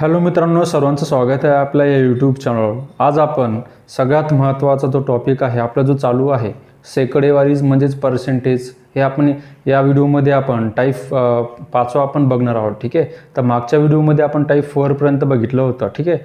Hello मित्रांनो सर्वांचं स्वागत आहे आपल्या या यूट्यूब चॅनलवर आज आपण सगळ्यात महत्त्वाचा जो टॉपिक आहे आपला जो चालू आहे सेकडेवारीज म्हणजेच पर्सेंटेज हे आपण या व्हिडिओमध्ये आपण टाईप पाचवा आपण बघणार आहोत ठीक आहे? तर मागच्या व्हिडिओमध्ये आपण टाईप फोरपर्यंत बघितलं होतं ठीक आहे?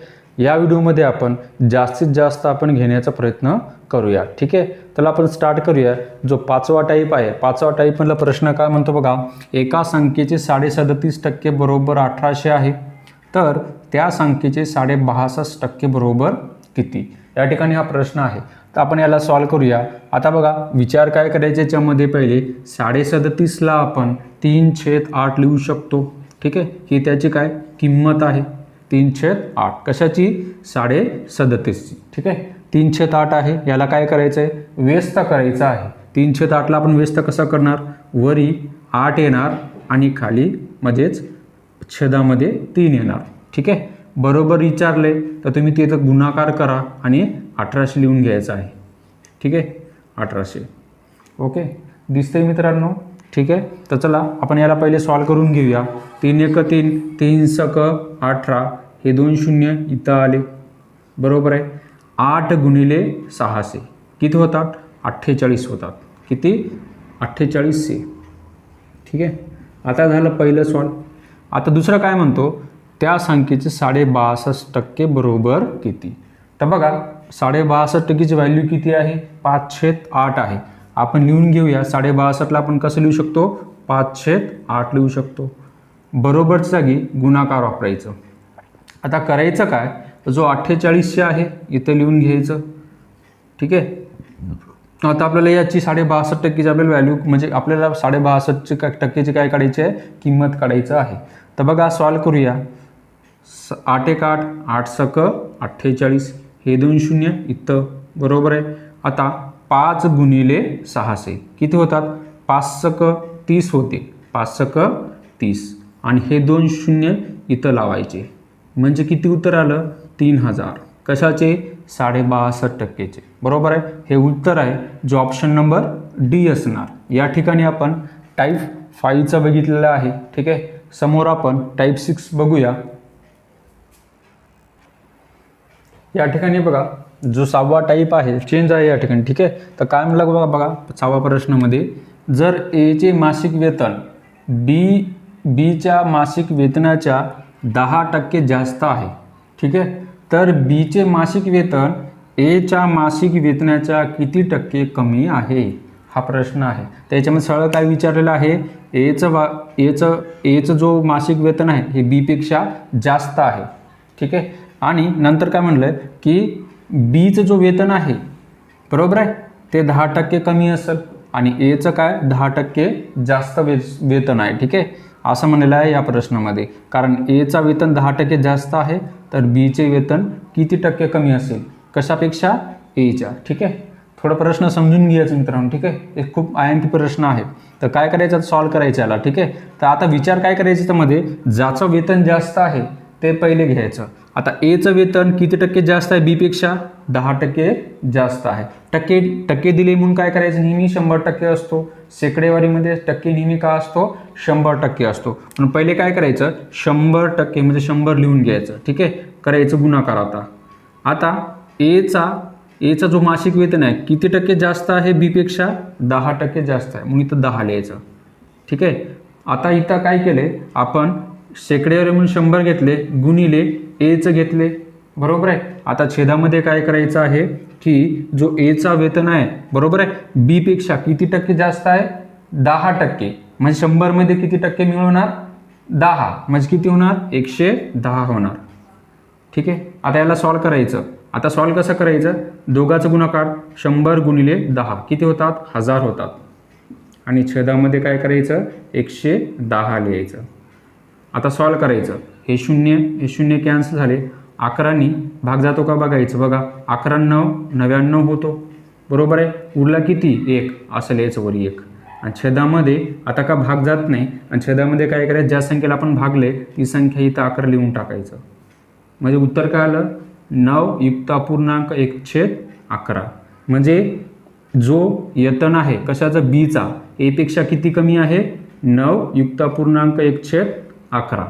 या व्हिडिओमध्ये आपण जास्तीत जास्त आपण घेण्याचा प्रयत्न करूया ठीक आहे? तर आपण स्टार्ट करूया. जो पाचवा टाईप आहे पाचवा टाईपमधला प्रश्न काय म्हणतो बघा? एका संख्येचे साडेसदतीस टक्के बरोबर अठराशे आहे. तर त्या संख्येचे साडेबहासष्ट टक्के बरोबर किती? या ठिकाणी हा प्रश्न आहे. तर आपण याला सॉल्व करूया. आता बघा विचार काय करायचे याच्यामध्ये? पहिले साडेसदतीसला आपण तीन छेद आठ लिहू शकतो. ठीक आहे? ही त्याची काय? किंमत आहे. तीन छेद आठ. कशाची? साडे सदतीसची ठीक आहे? तीन छेद आठ आहे. याला काय करायचं आहे व्यस्त करायचं आहे. तीन छेद आठला आपण व्यस्त कसं करणार? वरी आठ येणार आणि खाली म्हणजेच छेदामध्ये तीन येणार. ठीक आहे? बरोबर विचारले तर तुम्ही तिथं गुणाकार करा आणि अठराशे लिहून घ्यायचं आहे. ठीक आहे? अठराशे. ओके? दिसतंय मित्रांनो? ठीक आहे? तर चला आपण याला पहिले सॉल्व करून घेऊया. तीन एक तीन तीन सक अठरा हे दोन शून्य इथं आले. बरोबर आहे? आठ गुणिले सहाशे. किती होतात? अठ्ठेचाळीस होतात. किती? अठ्ठेचाळीसशे. ठीक आहे? आता झालं पहिलं सॉल्व आता दुसरं काय म्हणतो? त्या संख्येचे साडे बासष्ट टक्के बरोबर किती? तर बघा साडे बासष्ट टक्केची व्हॅल्यू किती आहे? पाचशेत आठ आहे. आपण लिहून घेऊया साडे बासष्टला आपण कसं लिहू शकतो? पाचशेत आठ लिहू शकतो. बरोबरच्या जागी गुणाकार वापरायचं. आता करायचं काय? जो अठ्ठेचाळीसशे आहे इथं लिहून घ्यायचं. ठीक आहे? आता आपल्याला याची साडे बासष्ट टक्केची आपल्याला व्हॅल्यू म्हणजे आपल्याला साडे बासष्टची टक्केची काय काढायची आहे? किंमत काढायचं आहे. तर बघा सॉल्व करूया. स आठ एक आठ आठ सक अठ्ठेचाळीस. हे दोन शून्य इथं. बरोबर आहे? आता पाच गुणिले सहाशे. किती होतात? पाच सक तीस होते. पाच सक तीस. आणि हे दोन शून्य इथं लावायचे. म्हणजे किती उत्तर आलं? तीन हजार. कशाचे? साडेबासष्ट टक्केचे. बरोबर आहे? हे उत्तर आहे जो ऑप्शन नंबर डी असणार. या ठिकाणी आपण टाईप फाईव्हचं बघितलेलं आहे. ठीक आहे? समोर आपण टाईप सिक्स बघूया. या ठिकाणी बघा जो सहावा टाईप आहे चेंज आहे या ठिकाणी. ठीक आहे? तर काय म्हणलं बघा बघा सहावा प्रश्नामध्ये जर एचे मासिक वेतन बी बीच्या मासिक वेतनाच्या दहा टक्के जास्त आहे. ठीक आहे? तर बीचे मासिक वेतन एच्या मासिक वेतनाच्या किती टक्के कमी आहे? हा प्रश्न आहे. त्याच्यामध्ये सरळ काय विचारलेलं आहे? एचं वा एचं एचं जो मासिक वेतन आहे हे बीपेक्षा जास्त आहे. ठीक आहे? आणि नंतर काय म्हणलं आहे की बीचं जो वेतन आहे बरोबर आहे? ते दहा टक्के कमी असेल. आणि एचं काय? दहा टक्के जास्त वे वेतन आहे. ठीक आहे? असं म्हणलेलं आहे या प्रश्नामध्ये. कारण एचा वेतन दहा टक्के जास्त आहे तर बीचे वेतन किती टक्के कमी असेल? कशापेक्षा? एच्या ठीक आहे? थोडं प्रश्न समजून घ्यायचं मित्रांनो ठीक आहे? एक खूप आयंकी प्रश्न आहे तर काय करायचं? सॉल्व करायचं याला ठीक आहे? तर आता विचार काय करायचं त्यामध्ये? ज्याचं वेतन जास्त आहे ते पहिले घ्यायचं. आता एचं वेतन किती टक्के जास्त आहे बीपेक्षा दहा टक्के जास्त आहे. टक्के टक्के दिले म्हणून काय करायचं? नेहमी शंभर टक्के असतो. शेकडेवारीमध्ये टक्के नेहमी का असतो? शंभर टक्के असतो. पण पहिले काय करायचं? शंभर टक्के म्हणजे शंभर लिहून घ्यायचं. ठीक आहे? करायचं गुणाकार आता. आता एचा एचा जो मासिक वेतन आहे किती टक्के जास्त आहे बीपेक्षा दहा टक्के जास्त आहे. म्हणून इथं दहा लिहायचं. ठीक आहे? आता इथं काय केलं? आपण शेकडेवारी म्हणून शंभर घेतले गुणिले एचं घेतले. बरोबर आहे? आता छेदामध्ये काय करायचं आहे की जो एचा वेतन आहे बरोबर आहे? बीपेक्षा किती टक्के जास्त आहे? दहा टक्के. म्हणजे शंभरमध्ये किती टक्के मिळवणार? दहा. म्हणजे किती होणार? एकशे दहा होणार. ठीक आहे? आता याला सॉल्व करायचं. आता सॉल्व कसं करायचं? दोघाचं गुणाकार शंभर गुणिले दहा. किती होतात? हजार होतात. आणि छेदामध्ये काय करायचं? एकशे दहा लिहायचं. आता सॉल्व करायचं. हे शून्य हे शून्य कॅन्सल झाले. अकरानी भाग जातो का बघायचं. बघा अकरा नऊ नव्याण्णव होतो. बरोबर आहे? उरला किती? एक. असं लिहायचं वरी एक. आणि छेदामध्ये आता का भाग जात नाही आणि छेदामध्ये काय करायचं? ज्या संख्येला आपण भागले ती संख्या इथं अकरा लिहून टाकायचं. म्हणजे उत्तर काय आलं? नऊ युक्त अपूर्णांक एक छेद अकरा. म्हणजे जो यतन आहे कशाचा? बीचा एपेक्षा किती कमी आहे? नऊ युक्त अपूर्णांक एक छेद अकरा.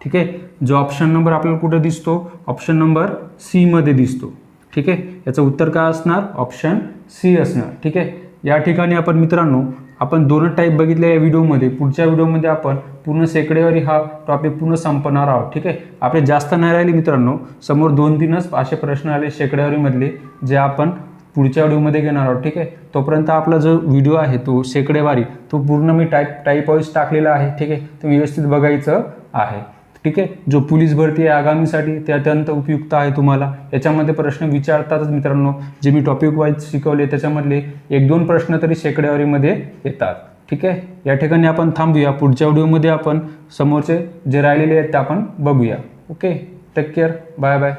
ठीक आहे? जो ऑप्शन नंबर आपल्याला कुठे दिसतो? ऑप्शन नंबर सीमध्ये दिसतो. ठीक आहे? याचं उत्तर काय असणार? ऑप्शन सी असणार. ठीक आहे? या ठिकाणी आपण मित्रांनो आपण दोनच टाईप बघितले या व्हिडिओमध्ये पुढच्या व्हिडिओमध्ये आपण पूर्ण सेकडेवारी हा टॉपिक पूर्ण संपणार आहोत. ठीक आहे? आपले जास्त नाही राहिले मित्रांनो. समोर दोन तीनच असे प्रश्न आले शेकडेवारीमधले जे आपण पुढच्या व्हिडिओमध्ये घेणार आहोत ठीक आहे? तोपर्यंत आपला जो व्हिडिओ आहे तो शेकडेवारी तो पूर्ण मी टाईप टाईप वाईज टाकलेला आहे ठीक आहे? तो व्यवस्थित बघायचं आहे ठीक आहे? जो पोलीस भरती आहे आगामीसाठी ते अत्यंत उपयुक्त आहे तुम्हाला. याच्यामध्ये प्रश्न विचारतातच मित्रांनो. जे मी टॉपिक वाईज शिकवले त्याच्यामधले एक दोन प्रश्न तरी शेकडेवारीमध्ये येतात ठीक आहे? या ठिकाणी आपण थांबूया. पुढच्या व्हिडिओमध्ये आपण समोरचे जे राहिलेले आहेत ते आपण बघूया okay? Take care. Bye bye.